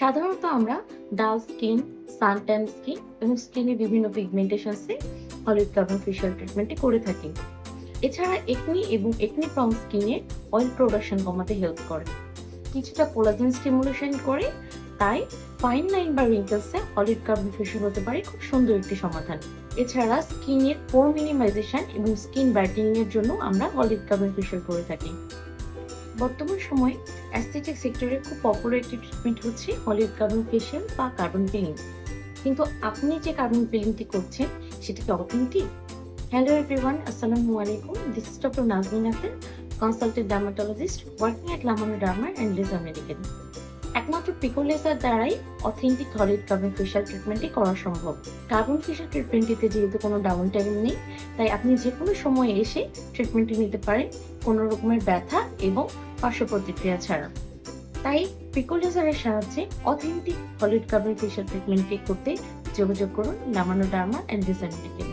সাধারণত আমরা ডাল স্কিন সানট্যান স্কিন এবং স্কিনে বিভিন্ন পিগমেন্টেশনসে হলিউড কার্বন ফেশিয়াল ট্রিটমেন্টটি করে থাকি। এছাড়া একনি এবং একনি প্রম স্কিনে অয়েল প্রোডাকশন কমাতে হেল্প করে। কিছুটা কোলাজেন স্টিমুলেশন করে, তাই ফাইন লাইন বা রিঙ্কেলসে হলিউড কার্বন ফেশিয়াল হতে পারে খুব সুন্দর একটি সমাধান। এছাড়া স্কিনের পোর মিনিমাইজেশন এবং স্কিন এর জন্য আমরা হলিউড কার্বন ফেশিয়াল করে থাকি। বর্তমান সময়ে অ্যাস্থেটিক সেক্টরে খুব পপুলার একটি ট্রিটমেন্ট হচ্ছে অলিভ কার্বন ফেশিয়াল বা কার্বন পিলিং কিন্তু আপনি যে কার্বন পিলিংটি করছেন, সেটা কি অথেন্টিক হ্যালো এভরিওয়ান আসসালামু আলাইকুম। This is doctor Nazmin Akter consultant dermatologist working at Lamano derma and laser medical একমাত্র পিকো লেজার দ্বারাই অথেন্টিক হলিউড কার্বন ফেশিয়াল ট্রিটমেন্টটি করা সম্ভব। কার্বন ফেশিয়াল ট্রিটমেন্টটিতে যেহেতু কোনো ডাউন টাইম নেই, তাই আপনি যে কোনো সময় এসে ট্রিটমেন্টটি নিতে পারেন কোনো রকমের ব্যথা এবং পার্শ্ব প্রতিক্রিয়া ছাড়া। তাই পিকো লেজারের সাহায্যে অথেন্টিক হলিউড কার্বন ফেশিয়াল ট্রিটমেন্টটি করতে যোগাযোগ করুন নামানো ডার্মা অ্যান্ড মেডিকেল